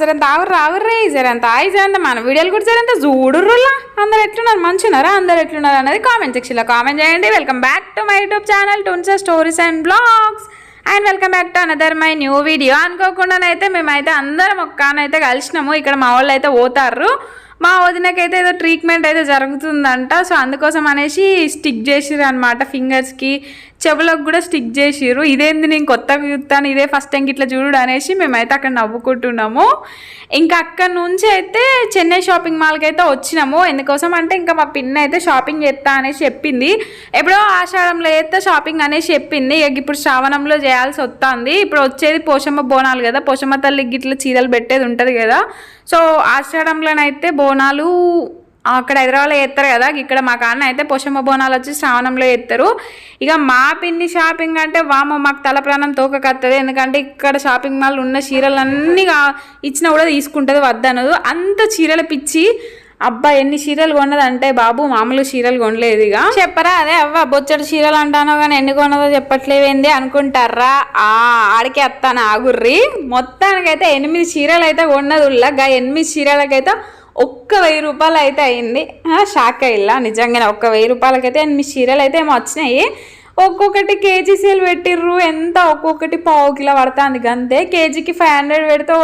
జరంత ఆగురు రావుర్రే జరంత. ఆయి జరంత మన వీడియోలు కూడా జరంత చూడుర్రులా. అందరు ఎట్లున్నారు? మంచున్నారా అందరు ఎట్లున్నారు అనేది కామెంట్ సెక్షన్లో కామెంట్ చేయండి. Welcome back to my YouTube channel టున్సా stories and blogs and welcome back to another my new video అనుకోకుండానైతే మేమైతే అందరం ఒక్కనైతే కలిసినాము. ఇక్కడ మా వాళ్ళు అయితే పోతారు మా వదినకైతే ఏదో ట్రీట్మెంట్ అయితే జరుగుతుందంట. సో అందుకోసం అనేసి స్టిక్ చేసిరు అనమాట ఫింగర్స్కి చెవులకు కూడా స్టిక్ చేసిరు ఇదేంది నేను కొత్తగా చూస్తాను ఇదే ఫస్ట్ టైం ఇట్లా చూడు అనేసి మేమైతే అక్కడ నవ్వుకుంటున్నాము. ఇంకా అక్కడ నుంచి అయితే చెన్నై షాపింగ్ మాల్కి అయితే వచ్చినాము. ఎందుకోసం అంటే ఇంకా మా పిన్న అయితే షాపింగ్ చేస్తా అనేసి చెప్పింది. ఎప్పుడో ఆషాఢంలో చేస్తే షాపింగ్ అనేసి చెప్పింది. ఇక ఇప్పుడు శ్రావణంలో చేయాల్సి వస్తుంది ఇప్పుడు వచ్చేది పోషమ్మ బోనాలు కదా. పోషమ్మ తల్లికి ఇట్లా చీరలు పెట్టేది ఉంటుంది కదా. సో ఆషాఢంలోనైతే బోనాలు అక్కడ హైదరాబాద్లో ఎత్తారు కదా ఇక్కడ మా కాన్న అయితే పోషమ్మ బోనాలు వచ్చి శ్రావణంలో ఎత్తారు ఇక మా పిన్ని షాపింగ్ అంటే వామ మాకు తల ప్రాణం తోకకత్తది. ఎందుకంటే ఇక్కడ షాపింగ్ మాల్ ఉన్న చీరలన్నీ కా- ఇచ్చినా కూడా తీసుకుంటుంది వద్దనదు. అంత చీరల పిచ్చి. అబ్బా ఎన్ని చీరలు కొన్నదంటే బాబు మామూలు చీరలు కొనలేదు ఇక. చెప్పరా అదే అవ్వ బొచ్చడి చీరలు అంటానో కానీ ఎన్ని కొన్నదో చెప్పట్లేవేంది అనుకుంటారా ఆ ఆడికి వస్తాను ఆగుర్రి. మొత్తానికైతే ఎనిమిది చీరలు అయితే కొన్నది ఉల్లగా ఎనిమిది చీరలకైతే ఒక్క వెయ్యి రూపాయలు అయితే అయింది షాక్ అయ్యిలా నిజంగానే ఒక్క వెయ్యి రూపాయలకైతే మీ చీరలు అయితే ఏమో వచ్చినాయి. ఒక్కొక్కటి కేజీ సేల్ పెట్టిర్రు. ఎంత ఒక్కొక్కటి పావు కిలో పడుతుంది అంతే కేజీకి ఫైవ్ హండ్రెడ్ పెడితే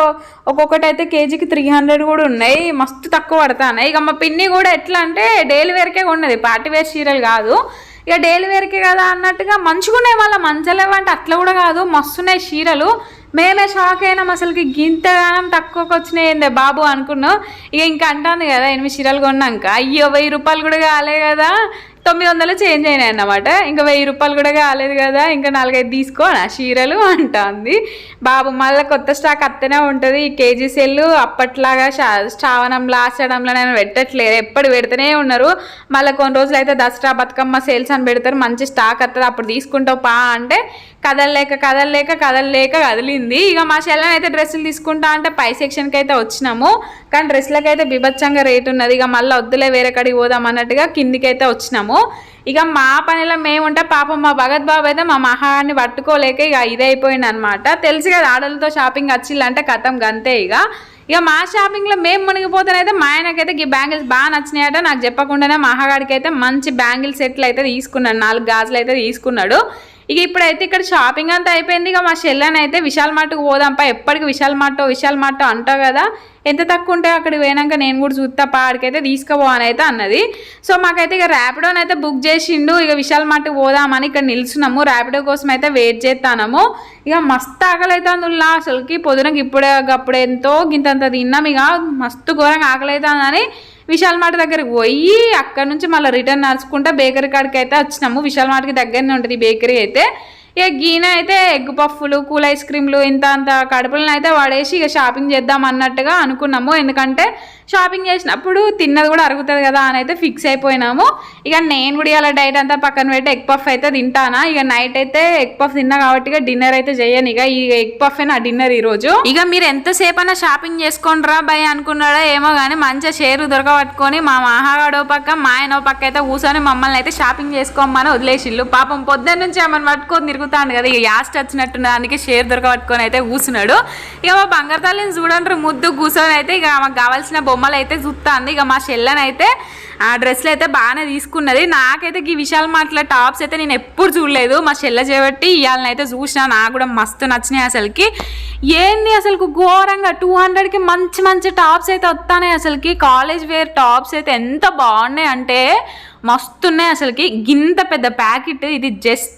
ఒక్కొక్కటి అయితే కేజీకి త్రీ హండ్రెడ్ కూడా ఉన్నాయి. మస్తు తక్కువ పడుతున్నాయి. ఇక మా పిన్ని కూడా ఎట్లా అంటే డైలీ వేర్కే ఉన్నది పార్టీ వేర్ చీరలు కాదు. ఇక డైలీ వేర్కే కదా అన్నట్టుగా మంచిగున్నాయి మళ్ళీ మంచలేవంటే అట్లా కూడా కాదు. మస్తున్నాయి చీరలు. మేమే షాక్ అయినాం అసలుకి. గింతగానం తక్కువకి వచ్చినాయి ఏందే బాబు అనుకున్నాం ఇక ఇంకా అంటాను కదా ఎనిమిది చీరలు కొన్నాక. అయ్యో వెయ్యి రూపాయలు కూడా కాలే కదా. తొమ్మిది వందలు చేంజ్ అయినాయి అన్నమాట. ఇంకా వెయ్యి రూపాయలు కూడా కాలేదు కదా ఇంకా నాలుగైదు తీసుకో నా చీరలు అంటుంది. బాబు మళ్ళీ కొత్త స్టాక్ అత్తనే ఉంటుంది. ఈ కేజీ సెల్లు అప్పట్లాగా శ్రావణం శ్రావణంలో ఆషాఢంలో నేను పెట్టట్లేదు. ఎప్పుడు పెడుతూనే ఉన్నారు. మళ్ళీ కొన్ని రోజులు అయితే దసరా బతుకమ్మ సేల్స్ అని పెడతారు. మంచి స్టాక్ వస్తుంది అప్పుడు తీసుకుంటావు పా అంటే కదలలేక కదలలేక కదలలేక కదిలింది. ఇక మా చెల్లెని అయితే డ్రెస్సులు తీసుకుంటా అంటే పై సెక్షన్కి అయితే వచ్చినాము. కానీ డ్రెస్లకు అయితే బిభత్సంగా రేట్ ఉన్నది. ఇక మళ్ళీ వద్దులే వేరే కాడికి పోదాం అన్నట్టుగా కిందికైతే వచ్చినాము. ఇక మా పనిలో మేముంటే పాపం మా భగత్ బాబు అయితే మా మహాన్ని పట్టుకోలేక ఇక ఇదైపోయింది అనమాట తెలుసు కదా ఆడలతో షాపింగ్ వచ్చిల్లంటే కథం గంతే ఇక. ఇక మా షాపింగ్లో మేము మునిగిపోతేనైతే మా ఆయనకైతే ఈ బ్యాంగిల్స్ బాగా నచ్చినాయట. నాకు చెప్పకుండానే మహాగాడికి అయితే మంచి బ్యాంగిల్ సెట్లు అయితే తీసుకున్నాడు. నాలుగు గాజులు అయితే తీసుకున్నాడు. ఇక ఇప్పుడైతే ఇక్కడ షాపింగ్ అంతా అయిపోయింది. ఇక మా చెల్లెని అయితే విశాల్ మార్ట్కి పోదాంపా. ఎప్పటికి విశాల్ మార్ట్ విశాల్ మార్ట్ అంటావు కదా. ఎంత తక్కువ ఉంటే అక్కడికి పోయినాక నేను కూడా చూస్తా పాడికైతే తీసుకుపో అని అయితే అన్నది. సో మాకైతే ఇక ర్యాపిడోని అయితే బుక్ చేసిండు. ఇక విశాల్ మార్ట్కి పోదామని ఇక్కడ నిల్చున్నాము ర్యాపిడో కోసం అయితే వెయిట్ చేస్తాము ఇక మస్తు ఆకలి అవుతుంది అసలుకి పొద్దునకి ఇప్పుడే అప్పుడే ఎంతో గింతంత తిన్నాం. ఇక మస్తు ఘోరంగా ఆకలి అవుతుందని విశాల్ మార్ట్ దగ్గరకు పోయి అక్కడ నుంచి మళ్ళీ రిటర్న్ నడుచుకుంటా బేకరీ కాడికి అయితే వచ్చినాము. విశాల్ మార్ట్కి దగ్గరనే ఉంటుంది బేకరీ అయితే. ఇక గీన అయితే ఎగ్ పఫ్ఫులు కూల్ ఐస్ క్రీమ్లు ఇంత అంత కడుపులను అయితే వాడేసి ఇక షాపింగ్ చేద్దాం అన్నట్టుగా అనుకున్నాము. ఎందుకంటే షాపింగ్ చేసినప్పుడు తిన్నది కూడా అరుగుతుంది కదా అని అయితే ఫిక్స్ అయిపోయినాము. ఇక నేను కూడా ఇలా డైట్ అంతా పక్కన పెట్టి ఎగ్ పఫ్ అయితే తింటానా. ఇక నైట్ అయితే ఎగ్ పఫ్ తిన్నా కాబట్టి ఇక డిన్నర్ అయితే చేయను. ఇక ఈ ఎగ్ పఫ్ నా డిన్నర్ ఈ రోజు. ఇక మీరు ఎంతసేపు అయినా షాపింగ్ చేసుకోండి రా భయ్ అనుకున్నాడో ఏమో కానీ మంచిగా షేర్ దొరకబట్టుకొని మా మహాగాడో పక్క మా ఆయన పక్క అయితే కూర్చొని మమ్మల్ని అయితే షాపింగ్ చేసుకోమని వదిలేసిల్లు పాపం పొద్దున్న నుంచి ఆమెను పట్టుకొని తిరుగుతాను కదా. ఇక యాస్ట్ వచ్చినట్టున్న దానికి షేర్ దొరకబట్టుకొని అయితే కూర్చున్నాడు ఇక మా బంగారు తల్లిని చూడండి ముద్దు కూర్చొని అయితే ఇక మాకు కావాల్సిన బొమ్మలు అయితే చూస్తాంది ఇక మా చెల్లెని అయితే ఆ డ్రెస్లు అయితే బాగానే తీసుకున్నది. నాకైతే ఈ విశాల్ మాటల టాప్స్ అయితే నేను ఎప్పుడు చూడలేదు. మా చెల్ల చేపట్టి ఇవాళనైతే చూసినా. చూసిన నాకు కూడా మస్తు నచ్చినాయి అసలుకి. ఏంది అసలు ఘోరంగా టూ హండ్రెడ్కి మంచి మంచి టాప్స్ అయితే వస్తాయి అసలుకి. కాలేజ్ వేర్ టాప్స్ అయితే ఎంత బాగున్నాయి అంటే మస్తున్నాయి అసలుకి. గింత పెద్ద ప్యాకెట్. ఇది జస్ట్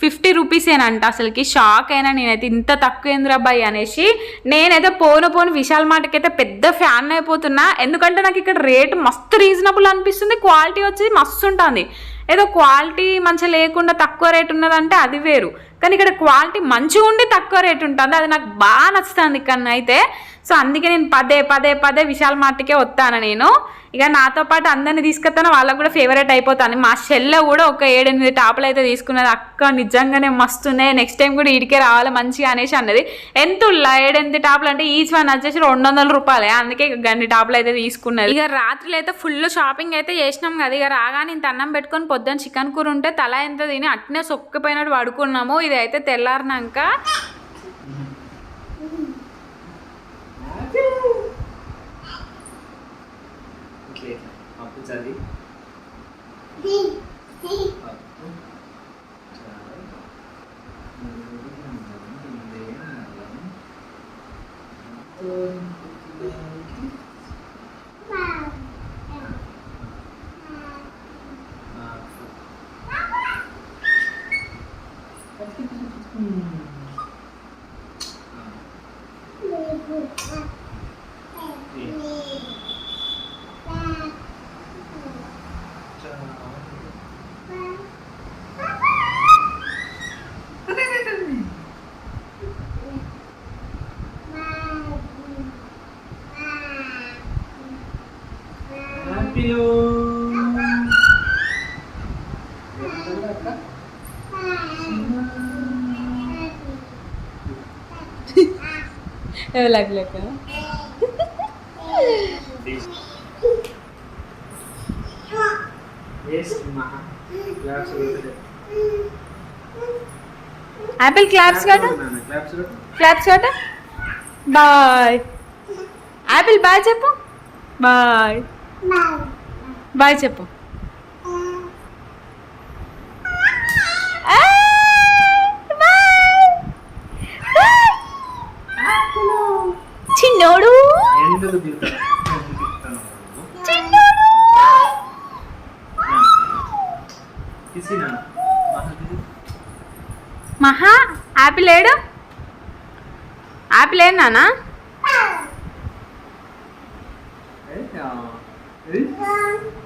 ఫిఫ్టీ రూపీసేనంట అసలుకి. షాక్ అయినా నేనైతే ఇంత తక్కువ ఏంద్రబ్బాయి అనేసి. నేనైతే పోను పోను విశాల్ మాటకైతే అయితే పెద్ద ఫ్యాన్ అయిపోతున్నా. ఎందుకంటే నాకు ఇక్కడ రేట్ మస్తు రీజనబుల్ అనిపిస్తుంది. క్వాలిటీ వచ్చి మస్తు ఉంటుంది. ఏదో క్వాలిటీ మంచిగా లేకుండా తక్కువ రేట్ ఉన్నదంటే అది వేరు. కానీ ఇక్కడ క్వాలిటీ మంచిగా ఉండి తక్కువ రేట్ ఉంటుంది. అది నాకు బాగా నచ్చుతుంది ఇక్కడ అయితే సో అందుకే నేను పదే పదే పదే విశాల్ మార్ట్కే వస్తాను నేను. ఇక నాతో పాటు అందరిని తీసుకొస్తాను వాళ్ళకు కూడా ఫేవరెట్ అయిపోతాను. మా చెల్లె కూడా ఒక ఏడెనిమిది టాపులు అయితే తీసుకున్నది. అక్క నిజంగానే మస్తున్నాయి నెక్స్ట్ టైం కూడా ఇడికే రావాలి మంచిగా అనేసి అన్నది. ఎంత ఉల్లా ఏడెనిమిది టాపులు అంటే ఈచ్ వన్ వచ్చేసి రెండు వందల రూపాయలే. అందుకే గన్ని టాపులు అయితే తీసుకున్నది. ఇక రాత్రులు అయితే ఫుల్ షాపింగ్ అయితే చేసినాం కదా. ఇక రాగానే ఇంత అన్నం పెట్టుకొని పొద్దున్న చికెన్ కూర ఉంటే తల ఎంత తిని అట్నే సొక్కిపోయినట్టు పడుకున్నాము. ఇది అయితే తెల్లారినాక పచ్చది పప్పు హ్యాపీలో లెక్క లెక్క యాపిల్ క్లాప్స్ కదా క్లాప్స్ కట బాయ్. యాపిల్ బాయ్ చెప్పు. బాయ్. బాయ్ చెప్పు. చిన్నోడు. మహా యాపిల్ ఏడు యాపిల్ ఏడు నానా Yeah.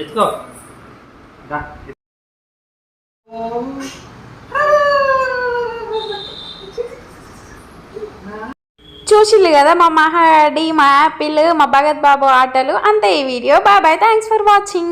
ఎత్తుకో. రా చూసిల్లు కదా మా మహాడి మా యాపిల్ మా భగత్ బాబు ఆటలు. అంతే ఈ వీడియో. బాబాయ్ థ్యాంక్స్ ఫర్ వాచింగ్